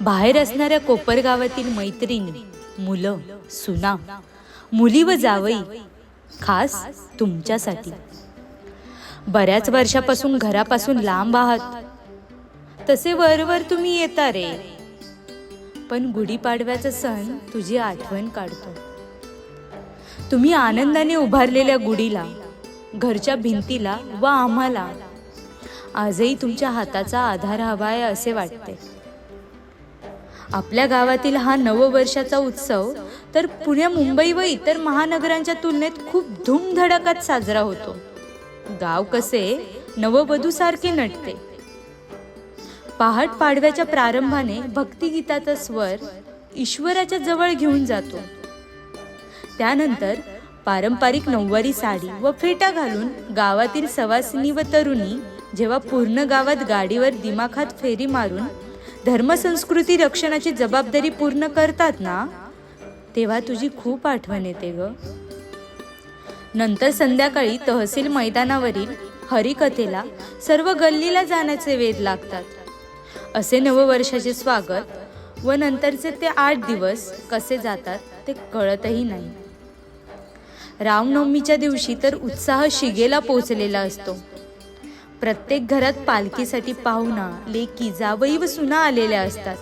बाहेर असणाऱ्या कोपरगावातील मैत्रिणी मुलं सुना मुली व जावई खास तुमच्यासाठी. बऱ्याच वर्षापासून घरापासून लांब आहात. तसे वरवर तुम्ही येता रे. पण गुढीपाडव्याचा सण तुझी आठवण काढतो. तुम्ही आनंदाने उभारलेल्या गुढीला घरच्या भिंतीला व आम्हाला आजही तुमच्या हाताचा आधार हवा आहे असे वाटते. आपल्या गावातील हा नववर्षाचा उत्सव तर पुण्या मुंबई व इतर महानगरांच्या तुलनेत खूप धूमधडकात साजरा होतो. गाव कसे नववधूसारखे नटते. पहाट पाडव्याच्या प्रारंभाने भक्तिगीताचा स्वर ईश्वराच्या जवळ घेऊन जातो. त्यानंतर पारंपरिक नऊवारी साडी व फेटा घालून गावातील सवासिनी व तरुणी जेव्हा पूर्ण गावात गाडीवर दिमाखात फेरी मारून धर्मसंस्कृती रक्षणाची जबाबदारी पूर्ण करतात ना? तेव्हा तुझी खूप आठवण येते ग. नंतर संध्याकाळी तहसील मैदानावरील हरिकथेला सर्व गल्लीला जाण्याचे वेध लागतात. असे नववर्षाचे स्वागत व नंतरचे ते आठ दिवस कसे जातात ते कळतही नाही. रामनवमीच्या दिवशी तर उत्साह शिगेला पोचलेला असतो. प्रत्येक घरात पालखीसाठी पाहुणा लेकी जावई व सुना आलेल्या असतात.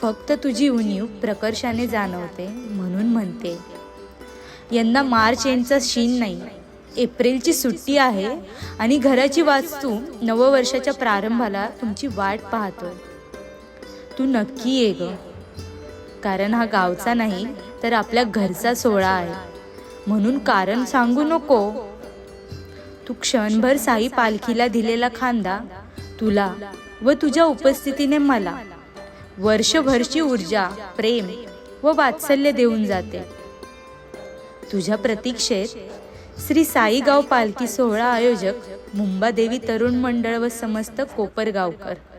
फक्त तुझी उणीव प्रकर्षाने जाणवते म्हणून म्हणते. यंदा मार्च एंडचा शीन नाही. एप्रिलची सुट्टी आहे आणि घराची वास्तू नववर्षाच्या प्रारंभाला तुमची वाट पाहतो तू नक्की ये ग. कारण हा गावचा नाही तर आपल्या घरचा सोहळा आहे. म्हणून कारण सांगू नको. तू क्षणभर साई पालखीला दिलेला खांदा तुला व तुझ्या उपस्थितीने मला. वर्षभरची ऊर्जा प्रेम व वात्सल्य देऊन जाते. तुझ्या प्रतीक्षेत श्री साईगाव पालखी सोहळा आयोजक मुंबादेवी तरुण मंडळ व समस्त कोपरगावकर.